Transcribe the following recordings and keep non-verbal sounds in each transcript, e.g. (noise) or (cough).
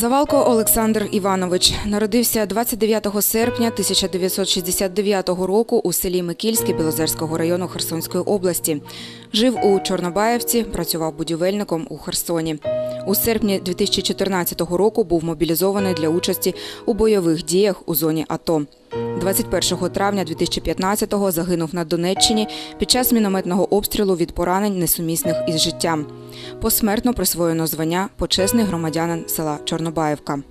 Завалко Олександр Іванович народився 29 серпня 1969 року у селі Микільське Білозерського району Херсонської області. Жив у Чорнобаївці, працював будівельником у Херсоні. У серпні 2014 року був мобілізований для участі у бойових діях у зоні АТО. 21 травня 2015-го загинув на Донеччині під час мінометного обстрілу від поранень несумісних із життям. Посмертно присвоєно звання почесний громадянин села Чорнобаївка.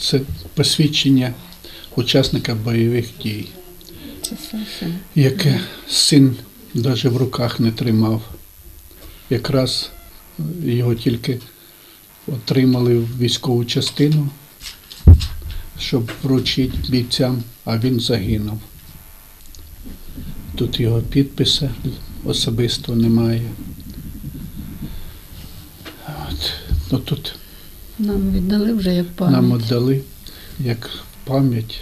Це посвідчення учасника бойових дій, яке син навіть в руках не тримав. Якраз його тільки отримали в військову частину, щоб вручити бійцям, а він загинув. Тут його підписа особисто немає. От. Ну, тут Нам віддали вже як пам'ять. нам віддали як пам'ять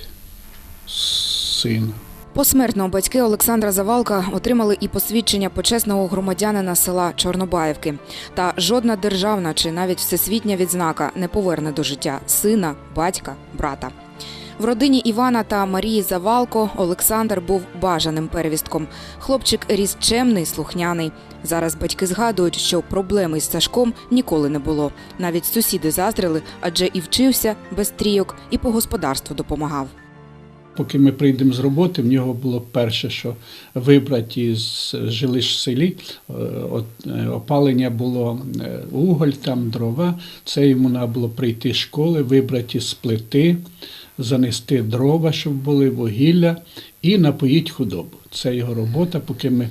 сина. Посмертно батьки Олександра Завалка отримали і посвідчення почесного громадянина села Чорнобаївки. Та жодна державна чи навіть всесвітня відзнака не поверне до життя сина, батька, брата. В родині Івана та Марії Завалко Олександр був бажаним перевістком. Хлопчик ріс чемний, слухняний. Зараз батьки згадують, що проблеми з Сашком ніколи не було. Навіть сусіди заздрили, адже і вчився без трійок, і по господарству допомагав. Поки ми прийдемо з роботи, в нього було перше, що вибрати із жилищ в селі, е, е, опалення було е, уголь, там дрова. Це йому треба було прийти з школи, вибрати з плити, занести дрова, щоб були вугілля, і напоїть худобу. Це його робота. Поки ми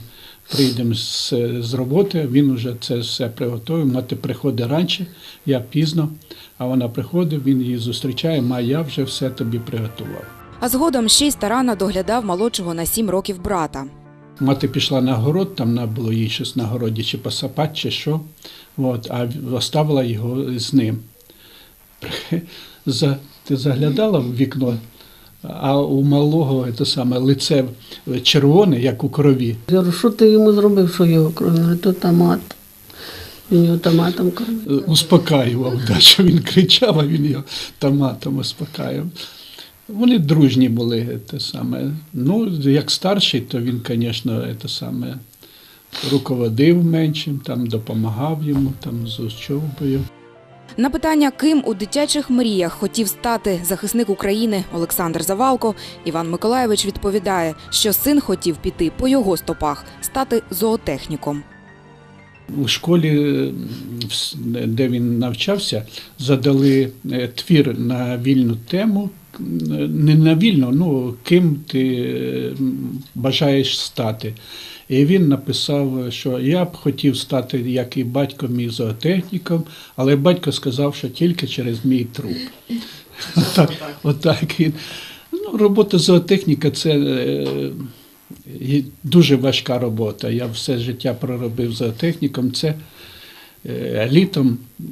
прийдемо з, з роботи, він вже це все приготує. Мати приходить раніше, я пізно, а вона приходить, він її зустрічає, ма я вже все тобі приготував. А згодом ще й старанно доглядав молодшого на сім років брата. Мати пішла на город, там треба було їй щось на городі чи посапати, чи що. От, а оставила його з ним. (laughs) За, ти заглядала в вікно, а у малого це саме лице червоне, як у крові. Я говорю, що ти йому зробив, що його крові? Говорить, то томат. Він його томатом кормив. Е, Успокаював, да, що він кричав, а він його томатом успокаював. Вони дружні були, те саме. Ну, як старший, то він, звісно, те саме руководив меншим, там допомагав йому там з учобою. На питання, ким у дитячих мріях хотів стати захисник України Олександр Завалко, Іван Миколаєвич відповідає, що син хотів піти по його стопах, стати зоотехніком. У школі, е, де він навчався, задали е, твір на вільну тему. Не на вільну, ну ким ти е, бажаєш стати. І він написав, що я б хотів стати, як і батько мій зоотехніком, але батько сказав, що тільки через мій труп. (laughs) Отак, отак він. Ну, робота зоотехніка це е, дуже важка робота. Я все життя проробив зоотехніком. Це літом е,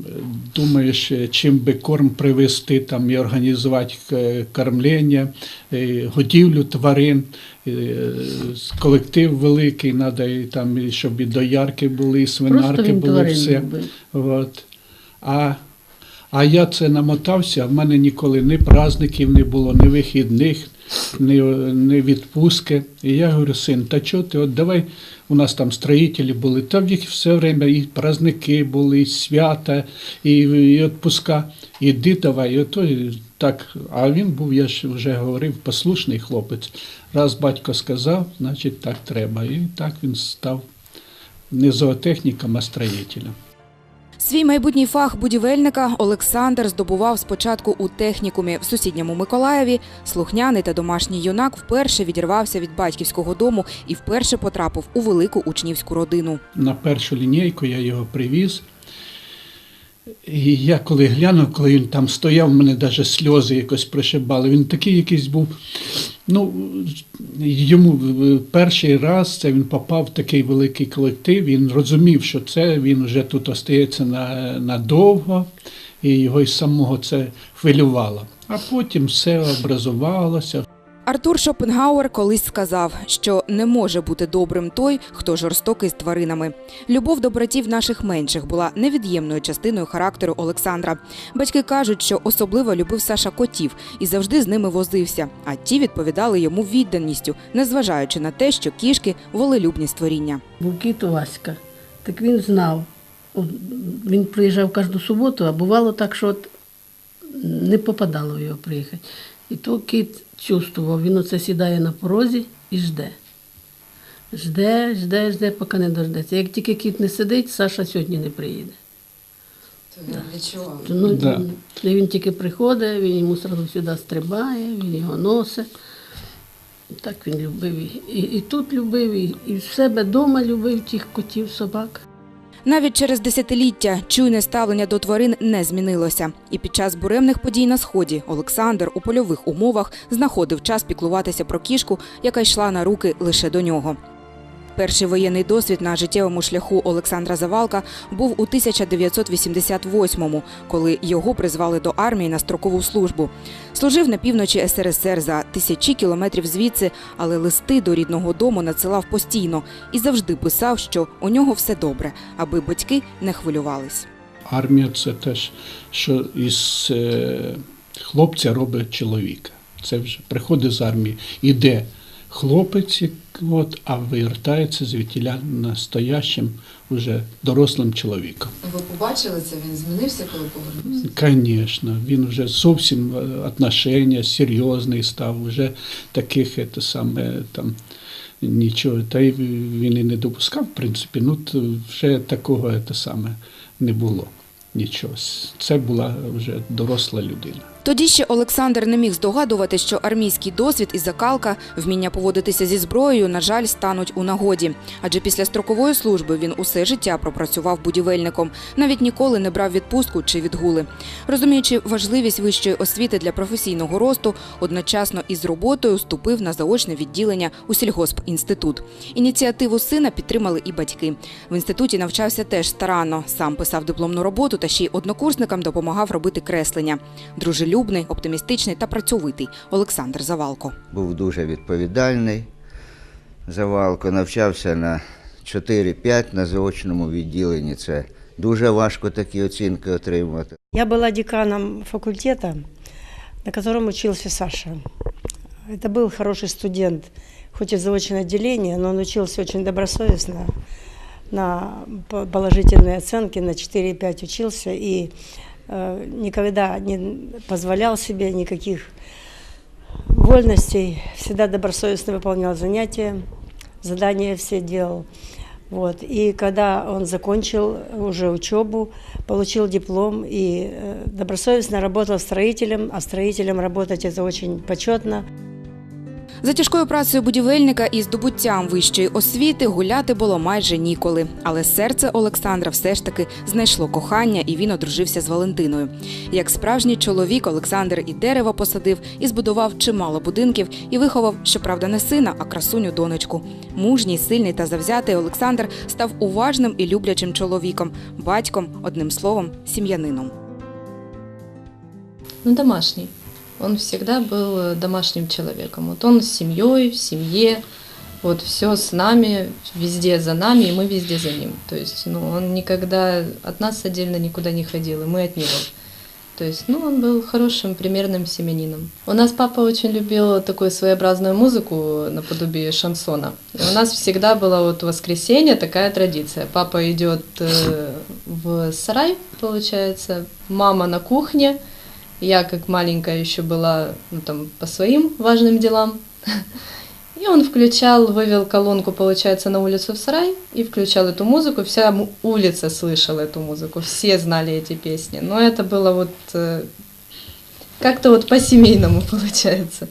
думаєш, е, чим би корм привезти там і організувати е, кормлення, е, годівлю тварин. е, Колектив великий, треба і там, і щоб і доярки були, і свинарки були все. От. А, а я це намотався, в мене ніколи ні праздників не було, ні вихідних, ні відпустки. І я говорю, син, та чого ти, от давай, у нас там строїтелі були, та в їх все время і праздники були, і свята, і, і відпуска. Іди давай, і ото так. А він був, я ж вже говорив, послушний хлопець. Раз батько сказав, значить так треба. І так він став не зоотехніком, а строїтелем. Свій майбутній фах будівельника Олександр здобував спочатку у технікумі в сусідньому Миколаєві. Слухняний та домашній юнак вперше відірвався від батьківського дому і вперше потрапив у велику учнівську родину. на першу лінійку я його привіз. І я коли глянув, коли він там стояв, мене навіть сльози якось пришибали. Він такий якийсь був. Ну, йому перший раз це він попав в такий великий колектив. Він розумів, що це він вже тут остається на, надовго, і його й самого це хвилювало. А потім все образувалося. Артур Шопенгауер колись сказав, що не може бути добрим той, хто жорстокий з тваринами. Любов до братів наших менших була невід'ємною частиною характеру Олександра. Батьки кажуть, що особливо любив Саша котів і завжди з ними возився. А ті відповідали йому відданістю, незважаючи на те, що кішки волелюбні створіння. Був кіт Васька, так він знав. Він приїжджав кожну суботу, а бувало так, що от не попадало його приїхати. І то кіт чувствував, він оце сідає на порозі і жде. Жде, жде, жде, поки не дождеться. Як тільки кіт не сидить, Саша сьогодні не приїде. Ну, Да. Він тільки приходить, він йому одразу сюди стрибає, він його носить. Так він любив. І, і, і тут любив, і, і в себе вдома любив тих котів, собак. Навіть через десятиліття чуйне ставлення до тварин не змінилося. І під час буремних подій на сході Олександр у польових умовах знаходив час піклуватися про кішку, яка йшла на руки лише до нього. Перший воєнний досвід на життєвому шляху Олександра Завалка був у 1988-му, коли його призвали до армії на строкову службу. Служив на півночі СРСР за тисячі кілометрів звідси, але листи до рідного дому надсилав постійно і завжди писав, що у нього все добре, аби батьки не хвилювались. Армія це теж, що із е, хлопця робить чоловіка. Це вже приходить з армії, іде хлопець, от, а вертається звідтіля настоящим, уже дорослим чоловіком. Ви побачили це? Він змінився, коли повернувся? Звісно, він вже зовсім е, отношення серйозний став, вже таких це саме там нічого. Та й він і не допускав, в принципі, ну вже такого це саме не було. Нічого. Це була вже доросла людина. Тоді ще Олександр не міг здогадувати, що армійський досвід і закалка, вміння поводитися зі зброєю, на жаль, стануть у нагоді. Адже після строкової служби він усе життя пропрацював будівельником, навіть ніколи не брав відпустку чи відгули. Розуміючи важливість вищої освіти для професійного росту, одночасно із роботою вступив на заочне відділення у сільгоспінститут. Ініціативу сина підтримали і батьки. В інституті навчався теж старанно. Сам писав дипломну роботу та ще й однокурсникам допомагав робити креслення. Дружелюбний, оптимістичний та працьовитий Олександр Завалко. був дуже відповідальний. Завалко навчався на 4-5 на заочному відділенні. Це дуже важко такі оцінки отримувати. Я была деканом факультета, на котором учился Саша. Это был хороший студент, хоть и заочное отделение, но он учился очень добросовестно, на по- положительные оценки, на 4-5 учился и э, никогда не позволял себе никаких вольностей, всегда добросовестно выполнял занятия, задания все делал. Вот. И когда он закончил уже учебу, получил диплом и э, добросовестно работал строителем, а строителем работать это очень почетно. За тяжкою працею будівельника і здобуттям вищої освіти гуляти було майже ніколи. Але серце Олександра все ж таки знайшло кохання, і він одружився з Валентиною. Як справжній чоловік, Олександр і дерево посадив, і збудував чимало будинків, і виховав, щоправда, не сина, а красуню донечку. Мужній, сильний та завзятий Олександр став уважним і люблячим чоловіком, батьком, одним словом, сім'янином. Ну, домашний. Он всегда был э, домашним человеком. Вот он с семьей, в семье, вот все с нами, везде за нами, и мы везде за ним. То есть, ну, он никогда от нас отдельно никуда не ходил, и мы от него. То есть, ну, он был хорошим, примерным семенином. У нас папа очень любил такую своеобразную музыку наподобие шансона. И у нас всегда была вот воскресенье такая традиция. Папа идет э, в сарай, получается, мама на кухне, я как маленькая еще была ну, там, по своим важным делам. И он включал, вывел колонку, получается, на улицу в сарай и включал эту музыку. Вся улица слышала эту музыку, все знали эти песни. Но это было вот э, как-то вот по-семейному (laughs) получается.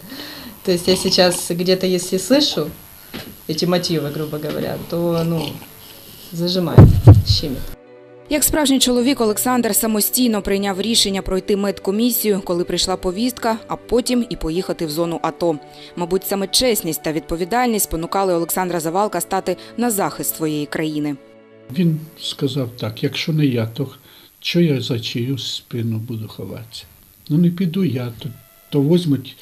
То есть я сейчас где-то, если слышу эти мотивы, грубо говоря, то, ну, зажимает, щемит. Як справжній чоловік, Олександр самостійно прийняв рішення пройти медкомісію, коли прийшла повістка, а потім і поїхати в зону АТО. Мабуть, саме чесність та відповідальність спонукали Олександра Завалка стати на захист своєї країни. Він сказав так: якщо не я, то що я за чию спину буду ховатися? Ну не піду я, то, то возьмуть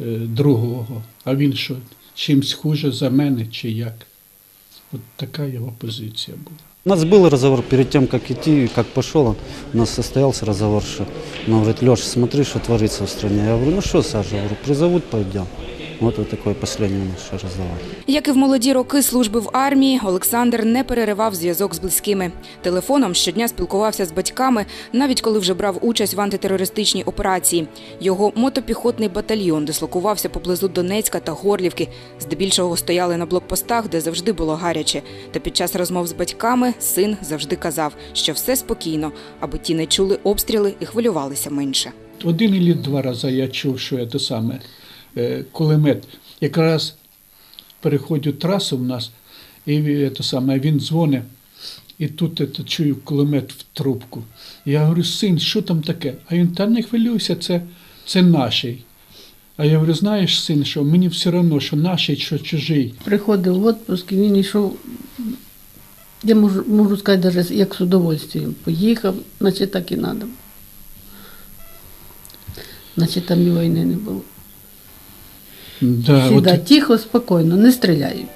е, другого. А він що, чимсь хуже за мене чи як? От така його позиція була. У нас был разговор перед тем, как идти, как пошел, у нас состоялся разговор, что он говорит, Леша, смотри, что творится в стране. Я говорю, ну что, Саша, призовут, пойдем. Вот вот такой последний наш разговор. Як і в молоді роки служби в армії, Олександр не переривав зв'язок з близькими. Телефоном щодня спілкувався з батьками, навіть коли вже брав участь в антитерористичній операції. Його мотопіхотний батальйон дислокувався поблизу Донецька та Горлівки. Здебільшого стояли на блокпостах, де завжди було гаряче. Та під час розмов з батьками син завжди казав, що все спокійно, аби ті не чули обстріли і хвилювалися менше. Один і два рази я чув, що це саме кулемет. Якраз переходжу трасу в нас, і це саме, він дзвонить, і тут це, чую кулемет в трубку. Я говорю, син, що там таке? А він, та не хвилюйся, це, це наший. А я говорю, знаєш, син, що мені все одно, що наший, що чужий. Приходив в відпуск, і він йшов, я можу, можу сказати, навіть як з удовольствием. Поїхав, значить так і треба. Значить там і війни не було. Да, Всегда от, тихо, спокійно, не стріляють.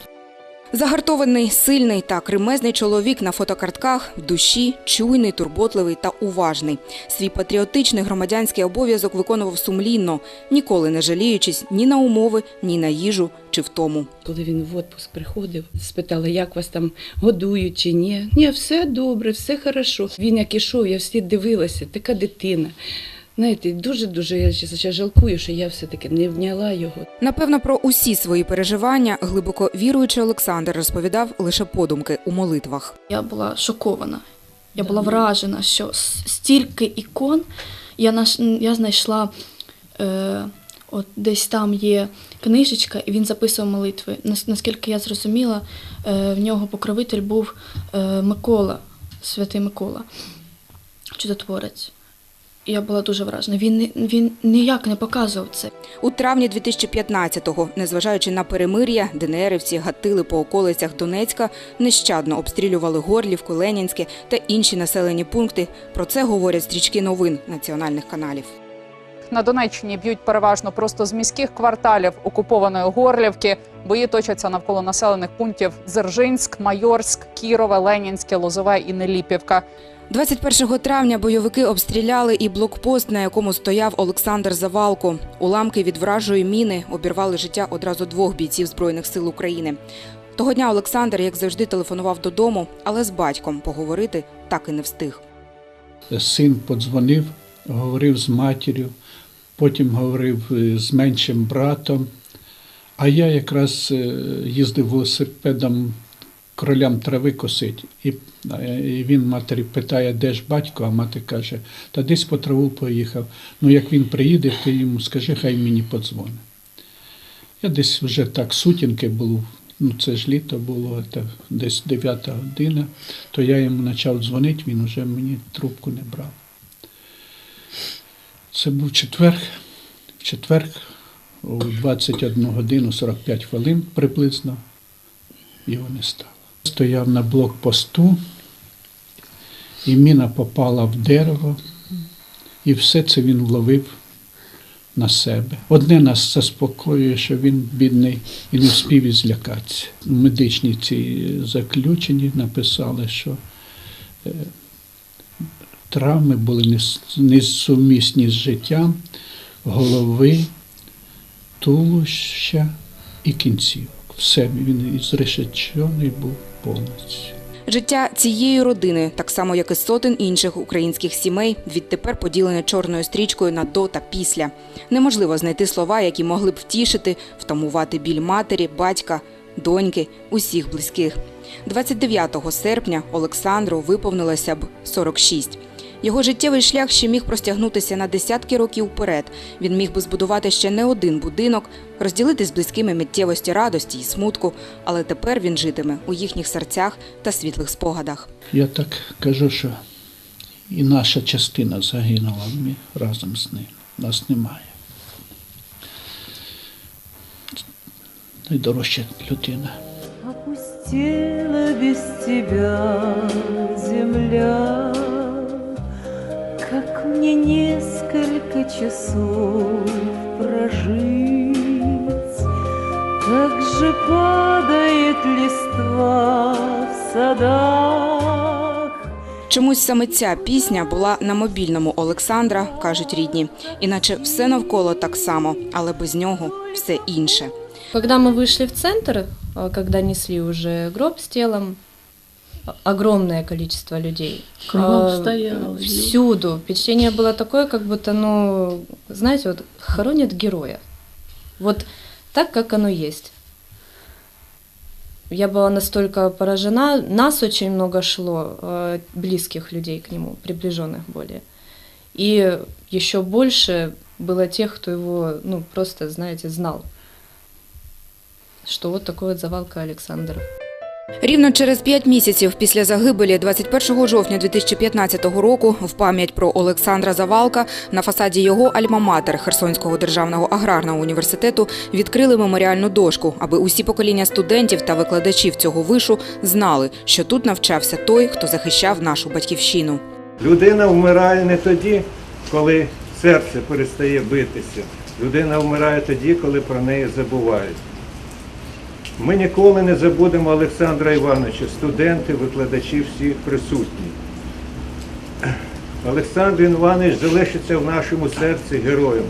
Загартований, сильний та кремезний чоловік на фотокартках в душі, чуйний, турботливий та уважний. Свій патріотичний громадянський обов'язок виконував сумлінно, ніколи не жаліючись ні на умови, ні на їжу чи втому. Коли він в відпуск приходив, спитали, як вас там годують чи ні. Ні, все добре, все хорошо. Він як ішов, я всі дивилася, така дитина. Знаєте, дуже-дуже я ще жалкую, що я все-таки не вняла його. Напевно, про усі свої переживання глибоко віруючий Олександр розповідав лише подумки у молитвах. Я була шокована. Я була вражена, що стільки ікон я, наш, я знайшла. Е, от десь там є книжечка, і він записував молитви. Нас- Наскільки я зрозуміла, е, в нього покровитель був е, Микола, святий Микола, чудотворець. Я була дуже вражена. Він, він ніяк не показував це. У травні 2015-го, незважаючи на перемир'я, ДНРівці гатили по околицях Донецька, нещадно обстрілювали Горлівку, Ленінське та інші населені пункти. Про це говорять стрічки новин національних каналів. На Донеччині б'ють переважно просто з міських кварталів окупованої Горлівки. Бої точаться навколо населених пунктів Дзержинськ, Майорськ, Кірове, Ленінське, Лозове і Неліпівка. 21 травня бойовики обстріляли і блокпост, на якому стояв Олександр Завалко. Уламки від вражої міни обірвали життя одразу двох бійців Збройних сил України. Того дня Олександр, як завжди, телефонував додому, але з батьком поговорити так і не встиг. Син подзвонив, говорив з матір'ю, потім говорив е, з меншим братом. А я якраз е, їздив велосипедом кролям трави косить. І, е, і він матері питає, де ж батько, а мати каже, та десь по траву поїхав. Ну, як він приїде, ти йому скажи, хай мені подзвонить. Я десь вже так сутінки був, ну це ж літо було, це десь 9 година, то я йому почав дзвонити, він вже мені трубку не брав. Це був четверг. В четверг о 21 годину 45 хвилин приблизно його не стало. Стояв на блокпосту, і міна попала в дерево, і все це він вловив на себе. Одне нас заспокоює, що він бідний і не вспів і злякатися. В медичній цій заключенні написали, що е, травми були несумісні з життям голови, тулуща і кінцівок. Все, він зрешечений був повністю. Життя цієї родини, так само як і сотень інших українських сімей, відтепер поділене чорною стрічкою на до та після. Неможливо знайти слова, які могли б втішити, втамувати біль матері, батька, доньки, усіх близьких. 29 серпня Олександру виповнилося б 46. Його життєвий шлях ще міг простягнутися на десятки років вперед. Він міг би збудувати ще не один будинок, розділити з близькими миттєвості радості і смутку, але тепер він житиме у їхніх серцях та світлих спогадах. Я так кажу, що і наша частина загинула ми разом з ним. Нас немає. Найдорожча людина. Опустела без тебя земля, мне несколько часов прожить, Как же падает листва в садах. Чомусь саме ця пісня була на мобільному Олександра, кажуть рідні. Іначе все навколо так само, але без нього все інше. Когда мы вышли в центр, когда несли уже гроб с телом, огромное количество людей. Кругом А. Всюду. Впечатление было такое, как будто, ну, знаете, вот хоронят героя. Вот так, как оно есть. Я была настолько поражена. Нас очень много шло, э, близких людей к нему, приближенных более. И еще больше было тех, кто его, ну, просто, знаете, знал. Что вот такой вот завалка Александра. Рівно через п'ять місяців після загибелі 21 жовтня 2015 року в пам'ять про Олександра Завалка на фасаді його альма-матер Херсонського державного аграрного університету відкрили меморіальну дошку, аби усі покоління студентів та викладачів цього вишу знали, що тут навчався той, хто захищав нашу батьківщину. Людина вмирає не тоді, коли серце перестає битися. Людина вмирає тоді, коли про неї забувають. Ми ніколи не забудемо Олександра Івановича, студенти, викладачі, всі присутні. Олександр Іванович залишиться в нашому серці героєм,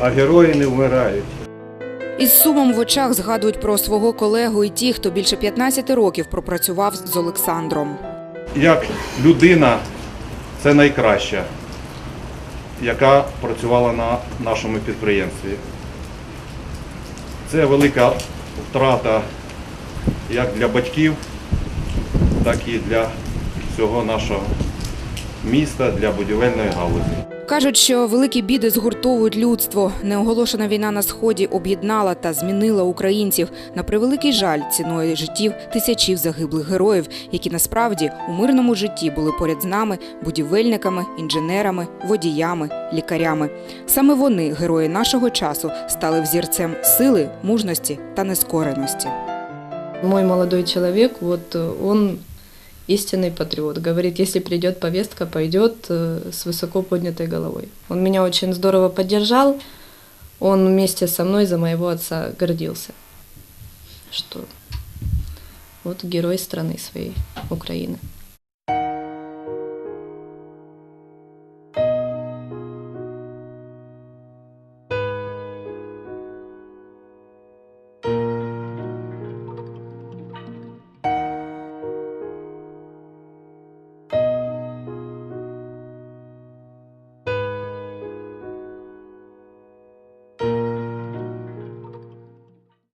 а герої не вмирають. Із сумом в очах згадують про свого колегу і ті, хто більше 15 років пропрацював з Олександром. як людина це найкраща, яка працювала на нашому підприємстві. Це велика втрата як для батьків, так і для всього нашого міста, для будівельної галузі. Кажуть, що великі біди згуртовують людство. Неоголошена війна на сході об'єднала та змінила українців на превеликий жаль ціною життів тисячів загиблих героїв, які насправді у мирному житті були поряд з нами будівельниками, інженерами, водіями, лікарями. Саме вони, герої нашого часу, стали взірцем сили, мужності та нескореності. Мой молодой человек, вот э, он истинный патриот. Говорит, если придет повестка, пойдет э, с высоко поднятой головой. Он меня очень здорово поддержал. Он вместе со мной за моего отца гордился. Что вот герой страны своей, Украины.